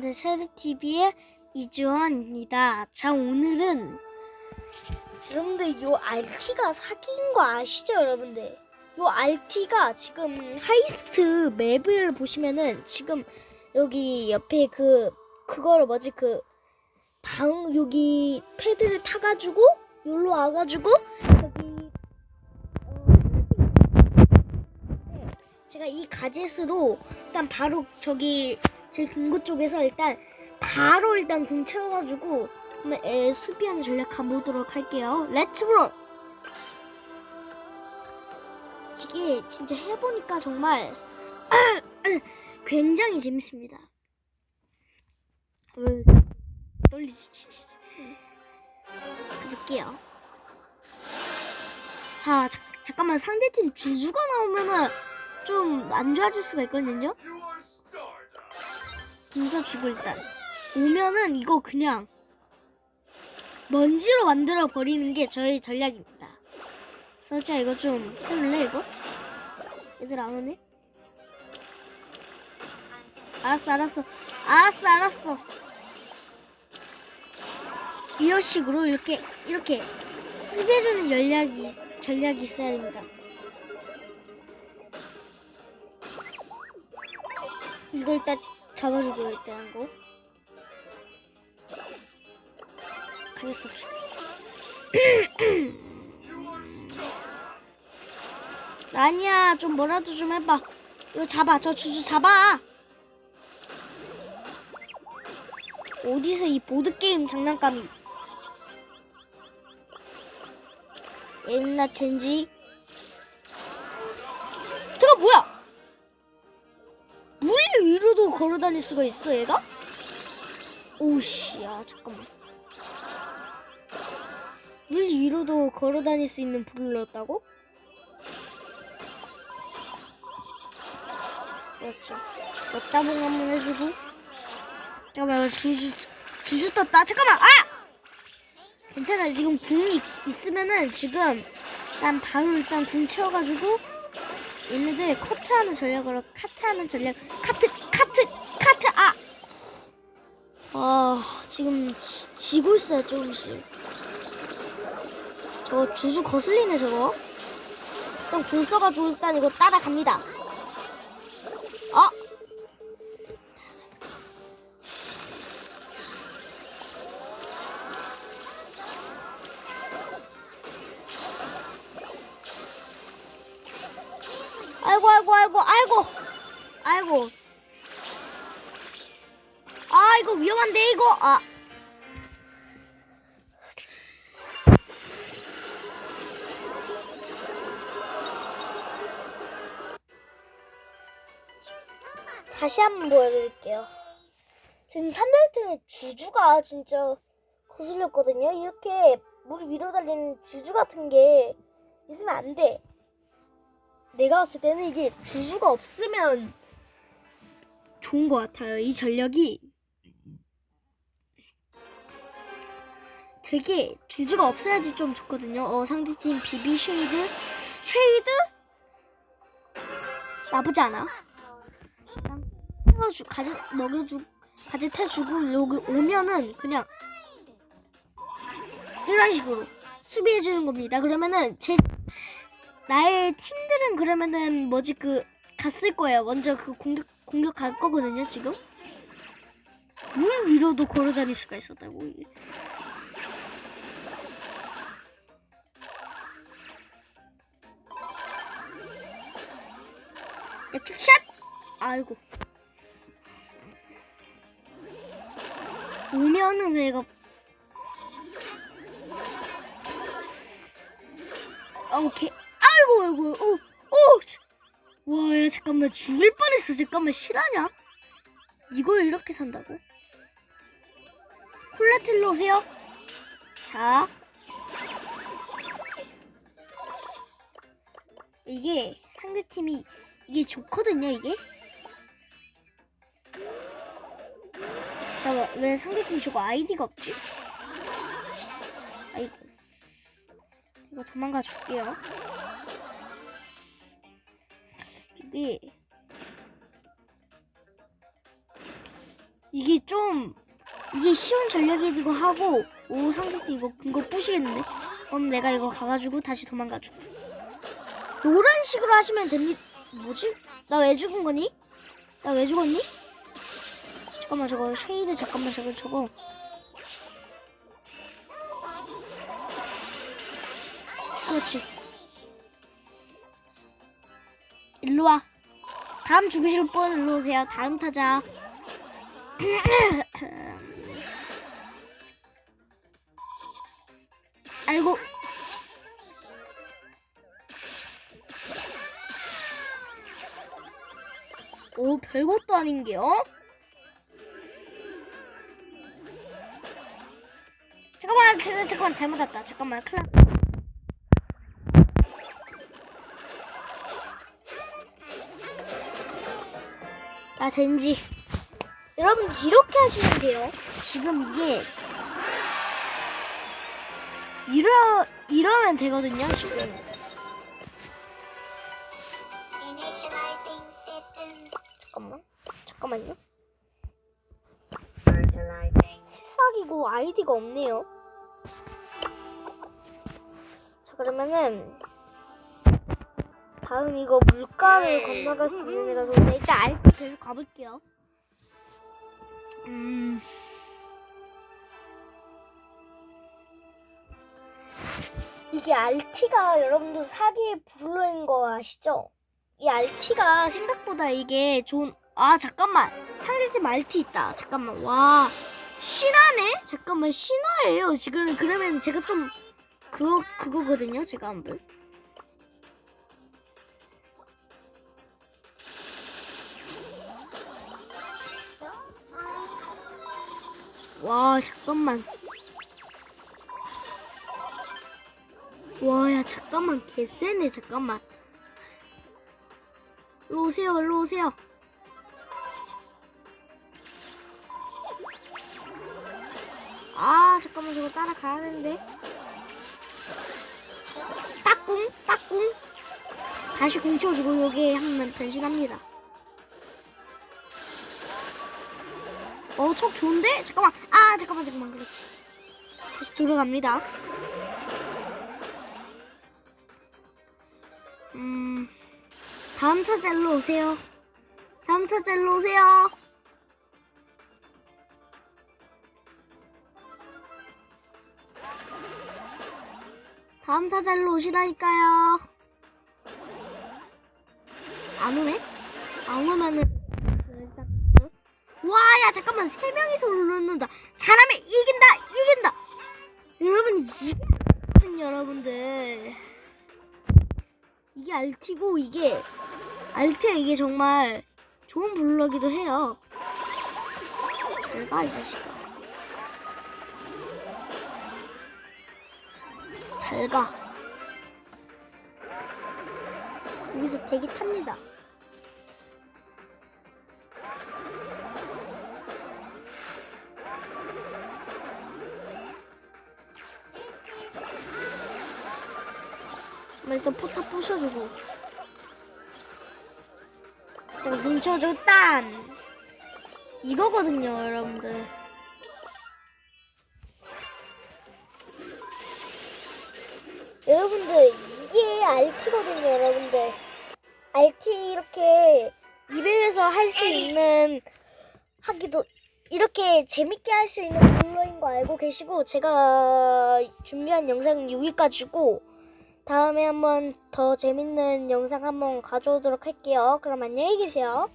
만든 쉐르TV의 이주원입니다. 자, 오늘은 여러분들 요 RT가 사기인 거 아시죠, 여러분들? 요 RT가 지금 하이스트 맵을 보시면은 지금 여기 옆에 그 그거를 뭐지 그 방 여기 패드를 타가지고 여기로 와가지고 여기 어, 제가 이 가젯으로 일단 바로 저기 제 금고 쪽에서 일단 바로 일단 궁 채워가지고 한번 에, 수비하는 전략 가보도록 할게요. 렛츠 브롤! 이게 진짜 해보니까 정말 굉장히 재밌습니다. 왜 떨리지? 가볼게요. 자, 자, 잠깐만 상대팀 주주가 나오면은 좀 안 좋아질 수가 있거든요. 인사 주고 일단 오면은 이거 그냥 먼지로 만들어 버리는 게 저희 전략입니다. 설자 이거 좀 해볼래 이거? 얘들 안 오네? 알았어 알았어 알았어 알았어 이런 식으로 이렇게 이렇게 수비해주는 전략이 전략이 있어야 됩니다. 이거 일단 잡아주고 일단 거. 가졌어. 아니야 좀 뭐라도 좀 해봐. 이거 잡아. 저 주주 잡아. 어디서 이 보드게임 장난감이? 옛날 젠지 걸어 다닐 수가 있어 얘가? 오씨 야 잠깐만 물 위로도 걸어 다닐 수 있는 불을 넣었다고? 그렇죠 넣다봉 한번 해주고 잠깐만 주주 주주 떴다 잠깐만 아! 괜찮아 지금 궁이 있으면은 지금 난 바로 일단 궁 채워가지고 얘네들 커트하는 전략으로 카트하는 전략 카트 카트 카트 아! 아 지금 지, 지고 있어요 조금씩. 저거 주주 거슬리네 저거. 일단 궁 써가지고 일단 이거 따라갑니다. 아! 아이고 아이고 아이고 아이고. 아이고 아 이거 위험한데 이거. 아. 다시 한번 보여드릴게요. 지금 3대팀의 주주가 진짜 거슬렸거든요. 이렇게 물 위로 달리는 주주 같은 게 있으면 안 돼. 내가 봤을 때는 이게 주주가 없으면 좋은 것 같아요. 이 전력이 되게 주주가 없어야지 좀 좋거든요. 어, 상대팀 비비 쉐이드 쉐이드 나쁘지 않아. 그냥 해가지고 가지 먹여주 가지 태주고 여기 오면은 그냥 이런 식으로 수비해 주는 겁니다. 그러면은 제 나의 팀들은 그러면은 뭐지 그 갔을 거예요. 먼저 그 공격 공격 갈 거거든요. 지금 물 위로도 걸어 다닐 수가 있었다고 샷! 아이고. 오면은 얘가 아, 오케이. 아이고, 아이고, 어, 어. 와, 야, 잠깐만, 죽을 뻔했어. 잠깐만, 실화냐? 이걸 이렇게 산다고? 콜라텔로 오세요. 자. 이게 상대팀이 이게 좋거든요, 이게. 잠깐, 왜 상대팀 저거 아이디가 없지? 아이고. 이거 도망가 줄게요. 이게 이게 좀 이게 쉬운 전략이기도 하고 오 상대팀 이거 이거 부시겠는데 그럼 내가 이거 가가지고 다시 도망가주고 요런 식으로 하시면 됩니다 뭐지? 나 왜 죽은 거니? 나 왜 죽었니? 잠깐만 저거 쉐이드 잠깐만 저거 저거 그렇지 일로 와 다음 죽으실 분 일로 오세요 다음 타자 아이고 오 별것도 아닌 게요? 잠깐만 잠깐 잠깐만 잘못 왔다. 잠깐만 클라 나 젠지. 여러분 이렇게 하시면 돼요. 지금 이게 이러 이러면 되거든요 지금 잠깐만요. 새싹이고 아이디가 없네요. 자 그러면은 다음 이거 물가를 건너갈 수 있는 애가 좋은데 일단 알트 계속 가볼게요. 음. 이게 알티가 여러분도 사기의 불로인 거 아시죠? 이 알티가 생각보다 이게 좋은 아 잠깐만. 상대팀 알티 있다. 잠깐만. 와. 신화네? 잠깐만. 신화예요. 지금 그러면 제가 좀 그거 그거거든요. 제가 한번. 와 잠깐만. 와야 잠깐만. 개쎄네. 잠깐만. 일로 오세요 일로 오세요 잠깐만 저거 따라가야 되는데? 따꿍 따꿍. 다시 공 쳐주고 여기 한번 변신합니다. 어척 좋은데? 잠깐만. 아 잠깐만 잠깐만. 그렇지. 다시 돌아갑니다. 음 다음 타자로 오세요. 다음 타자로 오세요 다음 타자로 오시라니까요. 안 오네? 안 오면은 와, 야 잠깐만 세 명이서 올라놓는다. 잘하면 이긴다, 이긴다. 여러분 이게 여러분들 이게 알티고 이게 알티가 이게 정말 좋은 블럭이기도 해요. 잘 봐, 이 자식아. 가. 여기서 대기 탑니다. 일단 포탑 부셔주고. 일단 딴! 이거거든요, 여러분들. 여러분들 이게 RT거든요 여러분들. RT 이렇게 이베에서 할 수 있는 하기도 이렇게 재밌게 할 수 있는 블로인 거 알고 계시고 제가 준비한 영상은 여기까지고 다음에 한번 더 재밌는 영상 한번 가져오도록 할게요. 그럼 안녕히 계세요